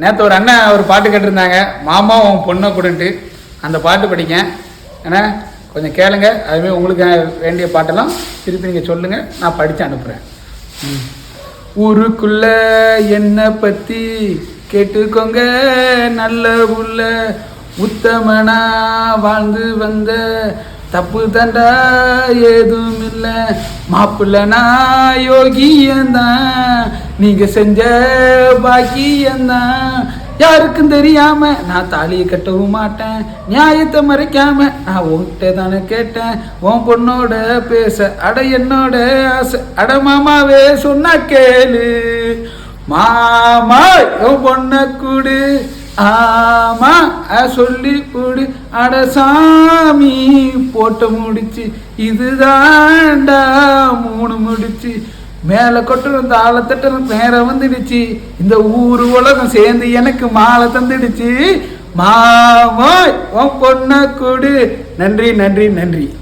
நேற்று ஒரு அண்ணன் ஒரு பாட்டு கேட்டிருந்தாங்க மாமா உன் பொண்ணை கொடுன்ட்டு. அந்த பாட்டு படிங்க. ஏன்னா கொஞ்சம் கேளுங்க. அதுமாதிரி உங்களுக்கு வேண்டிய பாட்டெல்லாம் திருப்பி நீங்கள் சொல்லுங்கள் நான் படித்து அனுப்புகிறேன் ஊருக்குள்ள என்னை பற்றி கேட்டுக்கோங்க. நல்ல உள்ள உத்தமனா வாழ்ந்து வந்த தப்பு தண்டா ஏதும் இல்லை. மாப்பிள்ளனா யோகியந்தான் நீங்க செஞ்ச பாக்கியந்தான் யாருக்கும் தெரியாம நான் தாலியை கட்டவும் மாட்டேன். நியாயத்தை மறைக்காம நான் உன்கிட்ட தானே கேட்டேன். உன் பொண்ணோட பேச அட என்னோட ஆசை அட மாமாவே சொன்னா கேளு. மாமா உன் பொண்ண கூடு. ஆமா சொல்லி கூடு. அட சாமி போட்டு முடிச்சு. இதுதான்டா மூணு முடிச்சு. மேலே கொட்டணும் ஆளை தட்டு நேரம் வந்துடுச்சு. இந்த ஊர் உலகம் சேர்ந்து எனக்கு மாலை தந்துடுச்சு. மாமா உன் பொண்ணை கூடு. நன்றி நன்றி நன்றி.